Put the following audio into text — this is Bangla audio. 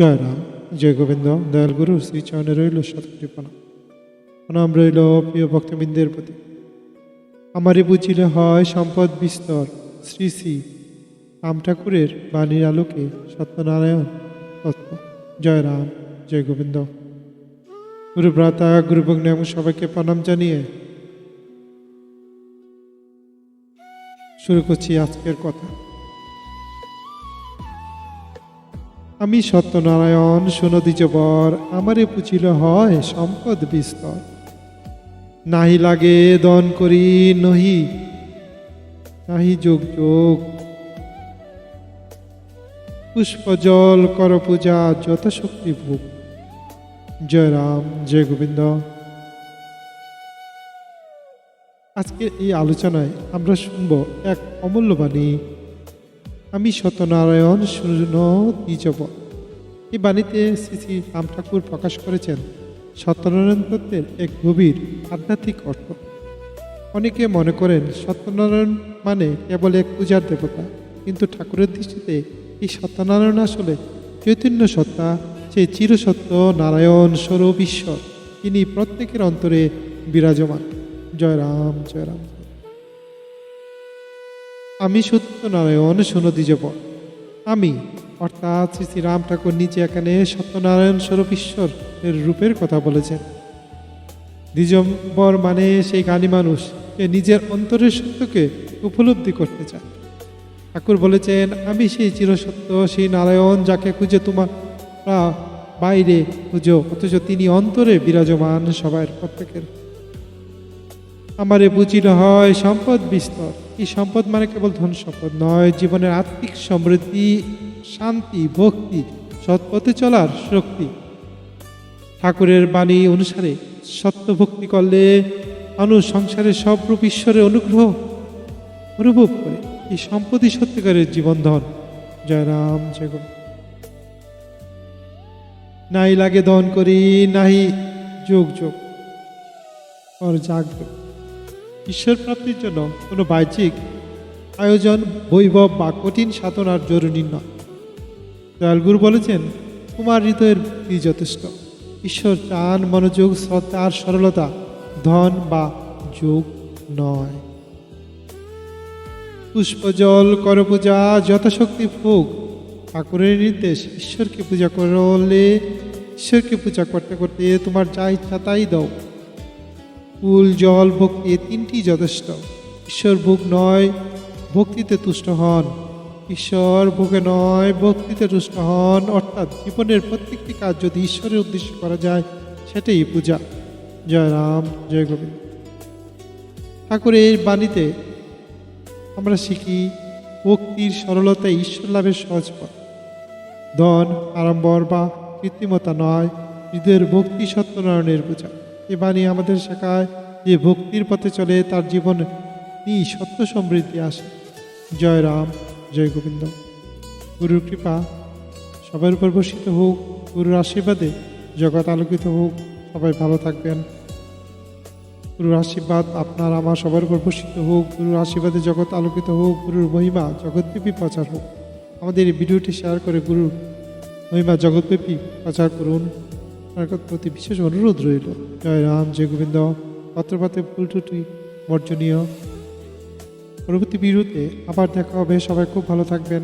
জয় রাম জয় গোবিন্দ দয়াল গুরু শ্রী শ্রীচরণে রইল শতকৃপণা প্রণাম রইল প্রিয় ভক্তবৃন্দের প্রতি। আমারই বুঝিলে হয় সম্পদ বিস্তর, শ্রী শ্রী রাম ঠাকুরের বাণীর আলোকে সত্যনারায়ণ তত্ত্ব। জয় রাম জয় গোবিন্দ গুরু ভ্রাতা গুরু ভগ্নী এবং সবাইকে প্রণাম জানিয়ে শুরু করছি আজকের কথা। আমি সত্যনারায়ণ সুনদী বর আমারে পুছিল হয় সম্পদ বিস্তর। নাহি লাগে দন করি, নহি, নাহি যোগ যোগ। পুষ্প জল কর পূজা যথাশক্তি ভোগ। জয় রাম, জয় গোবিন্দ। আজকে এই আলোচনায় আমরা শুনব এক অমূল্য বাণী আমি সত্যনারায়ণ শূন্য দ্বিজব। এই বাণীতে শ্রী শ্রী রাম ঠাকুর প্রকাশ করেছেন সত্যনারায়ণ তত্ত্বের এক গভীর আধ্যাত্মিক অর্থ। অনেকে মনে করেন সত্যনারায়ণ মানে কেবল এক পূজার দেবতা, কিন্তু ঠাকুরের দৃষ্টিতে এই সত্যনারায়ণ আসলে চৈতন্য সত্তা, সেই চিরসত্য নারায়ণ স্বরূপ ঈশ্বর তিনি প্রত্যেকের অন্তরে বিরাজমান। জয় রাম জয় রাম। আমি সত্যনারায়ণ, সুনদী যাব আমি, অর্থাৎ শ্রী রাম ঠাকুর নিচে এখানে সত্যনারায়ণ স্বরূপ ঈশ্বরের রূপের কথা বলেছেন। দ্বিজম্বর মানে সেই জ্ঞানী মানুষ যে নিজের অন্তরের সত্যকে উপলব্ধি করতে চায়। ঠাকুর বলেছেন, আমি সেই চিরসত্য, সেই নারায়ণ যাকে খুঁজে তোমরা বাইরে খুঁজো, অথচ তিনি অন্তরে বিরাজমান সবার প্রত্যেকের আমারে বুঝিল হয় সম্পদ বিস্তর। এই সম্পদ মানে কেবল ধন সম্পদ নয়, জীবনের আত্মিক সমৃদ্ধি, শান্তি, ভক্তি, সৎপথে চলার শক্তি। ঠাকুরের বাণী অনুসারে সত্য ভক্তি করলে মানুষ সংসারের সব রূপ ঈশ্বরের অনুগ্রহ অনুভব করে। এই সম্পদই সত্যিকারের জীবন ধন জয় রাম জয়। নাই লাগে দহন করি, নাহি যোগ যোগ। আর জাগবে। ঈশ্বর প্রাপ্তির জন্য কোনো বাহ্যিক আয়োজন, বৈভব বা কঠিন সাধনার জরুরি নয়। দয়ালগুরু বলেছেন তোমার হৃদয়ের যথেষ্ট। ঈশ্বর চান, মনোযোগ, শ্রদ্ধা আর সরলতা ধন বা যোগ নয়। পুষ্পজল কর পূজা যথাশক্তি ভোগ, ঠাকুরের নির্দেশ, ঈশ্বরকে পূজা করলে, ঈশ্বরকে পূজা করতে করতে তোমার যা ইচ্ছা তাই দাও। ফুল, জল ভক্তি এ তিনটি যথেষ্ট। ঈশ্বর ভোগ নয়, ভক্তিতে তুষ্ট হন। ঈশ্বর ভোগে নয়, ভক্তিতে তুষ্ট হন। অর্থাৎ জীবনের প্রত্যেকটি কাজ যদি ঈশ্বরের উদ্দেশ্য করা যায়, সেটাই পূজা। জয় রাম, জয় গোবিন্দ। ঠাকুরের বাণীতে আমরা শিখি, ভক্তির সরলতা ঈশ্বর লাভের সহজ পথ। ধন, আড়ম্বর বা কৃত্রিমতা নয়, হৃদয়ের ভক্তি সত্যনারায়ণের পূজা। এ বাণী আমাদের শেখায় যে ভক্তির পথে চলে তার জীবন নিয়ে সত্য সমৃদ্ধি আসে। জয় রাম, জয় গোবিন্দ। গুরুর কৃপা সবার উপর বর্ষিত হোক, গুরুর আশীর্বাদে জগৎ আলোকিত হোক। সবাই ভালো থাকবেন। গুরুর আশীর্বাদ আপনার, আমার সবার উপর বর্ষিত হোক। গুরুর আশীর্বাদে জগৎ আলোকিত হোক। গুরুর মহিমা জগৎব্যাপী প্রচার হোক। আমাদের এই ভিডিওটি শেয়ার করে গুরুর মহিমা জগৎব্যাপী প্রচার করুন। আপনার প্রতি বিশেষ অনুরোধ রইল। জয় রাম, জয় গোবিন্দ। পত্রপাতে ফুলটুটি বর্জনীয়। পরবর্তী বিরুদ্ধে আবার দেখা হবে। সবাই খুব ভালো থাকবেন।